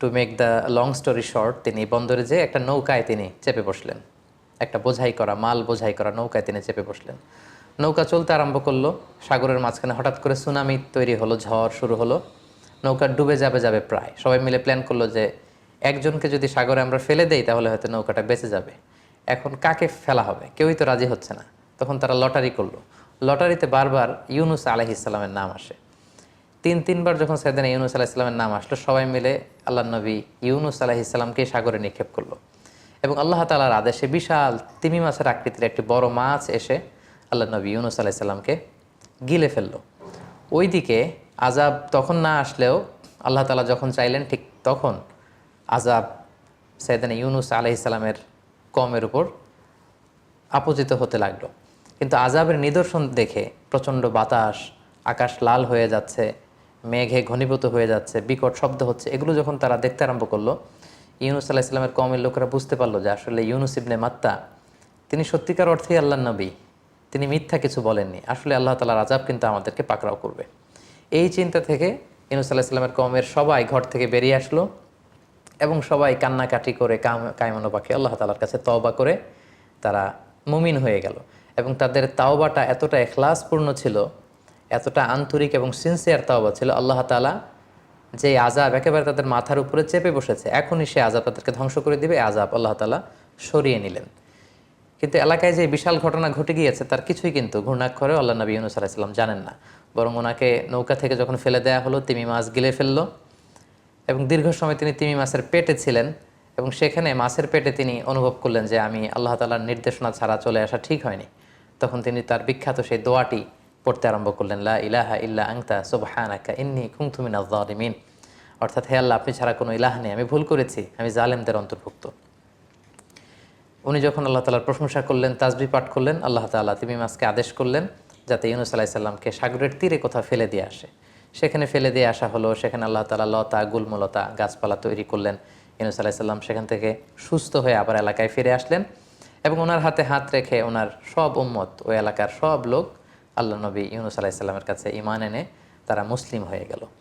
To make the long story short তিনি বন্দরে যে একটা নৌকায় তিনি চেপে বসলেন। একটা বোঝাই করা, মাল বোঝাই করা নৌকায় তিনি চেপে বসলেন। নৌকা চলতে আরম্ভ করল। সাগরের মাঝখানে হঠাৎ করে সুনামি তৈরি হলো, ঝড় শুরু হলো। নৌকা ডুবে যাবে যাবে প্রায়। সবাই মিলে প্ল্যান করল যে একজনকে যদি সাগরে আমরা ফেলে দেই, তাহলে হয়তো নৌকাটা বেঁচে যাবে। এখন কাকে ফেলা হবে? কেউই তো রাজি হচ্ছে না। তখন তারা লটারি করল। লটারিতে বারবার ইউনুস আলাইহিসাল্লামের নাম আসে। তিন, তিনবার যখন সাইদানা ইউনুস আলাহ ইসলামের নাম আসলো, সবাই মিলে আল্লাহ নবী ইউনুস আলাহ ইসলামকে সাগরে নিক্ষেপ করল। এবং আল্লাহ তালার আদেশে বিশাল তিমি মাছের আকৃতির একটি বড় মাছ এসে আল্লাহ নবী ইউনুস আলাহ ইসলামকে গিলে ফেলল। ওইদিকে আজাব তখন না আসলেও আল্লাহ তালা যখন চাইলেন, ঠিক তখন আজাব সাইদানা ইউনুস আলাহ ইসলামের কমের উপর আপতিত হতে লাগল। কিন্তু আজাবের নিদর্শন দেখে প্রচণ্ড বাতাস, আকাশ লাল হয়ে যাচ্ছে মেঘে ঘনীভূত হয়ে যাচ্ছে, বিকট শব্দ হচ্ছে। এগুলো যখন তারা দেখতে আরম্ভ করল, ইউনুস আলাহ ইসলামের কমের লোকেরা বুঝতে পারল যে আসলে ইউনুস ইবনে মাত্তা, তিনি সত্যিকার অর্থেই আল্লাহ নবী, তিনি মিথ্যা কিছু বলেননি। আসলে আল্লাহ তালার আজাব কিন্তু আমাদেরকে পাকড়াও করবে। এই চিন্তা থেকে ইউনুস আলাহ ইসলামের কমের সবাই ঘর থেকে বেরিয়ে আসলো এবং সবাই কান্নাকাটি করে কাম, কায়মানো পাখি, আল্লাহ তালার কাছে তওবা করে তারা মুমিন হয়ে গেল। এবং তাদের তাওবাটা এতটা এখলাসপূর্ণ ছিল এতটা আন্তরিক এবং সিনসিয়ার তাওবা ছিল আল্লাহ তালা যে আজাব একেবারে তাদের মাথার উপরে চেপে বসেছে। এখনই সে আজাব তাদেরকে ধ্বংস করে দিবে আজাব আল্লাহ তালা সরিয়ে নিলেন। কিন্তু এলাকায় যে বিশাল ঘটনা ঘটে গিয়েছে, তার কিছুই কিন্তু ঘূর্ণাক্ষরে আল্লাহ নবী ইউনুস আলাইসাল্লাম জানেন না। বরং ওনাকে নৌকা থেকে যখন ফেলে দেওয়া হলো, তিমি মাছ গিলে ফেলল এবং দীর্ঘ সময় তিনি তিমি মাছের পেটে ছিলেন এবং সেখানে মাছের পেটে তিনি অনুভব করলেন যে আমি আল্লাহ তালার নির্দেশনা ছাড়া চলে আসা ঠিক হয়নি। তখন তিনি তার বিখ্যাত সেই দোয়াটি পড়তে আরম্ভ করলেন, লা ইলাহা ইল্লা আংতা সুবহানাকা ইন্নি কুনতুমিনা যালিমিন অর্থাৎ, হে আল্লাহ, আপনি ছাড়া কোনো ইলাহ নেই, আমি ভুল করেছি, আমি জালেমদের অন্তর্ভুক্ত। উনি যখন আল্লাহ তালার প্রশংসা করলেন, তাজবি পাঠ করলেন, আল্লাহ তাআলা তিমি মাছকে আদেশ করলেন যাতে ইউনুস আলাইসাল্লামকে সাগরের তীরে কোথাও ফেলে দিয়ে আসে। সেখানে ফেলে দিয়ে আসা হলো, সেখানে আল্লাহ তালা লতা, গুলমলতা, গাছপালা তৈরি করলেন। ইউনুস আলাইসাল্লাম সেখান থেকে সুস্থ হয়ে আবার এলাকায় ফিরে আসলেন এবং ওনার হাতে হাত রেখে ওনার সব উম্মত, ওই এলাকার সব লোক আল্লাহ নবী ইউনুস আলাইসাল্লামের কাছে ইমান এনে তারা মুসলিম হয়ে গেল।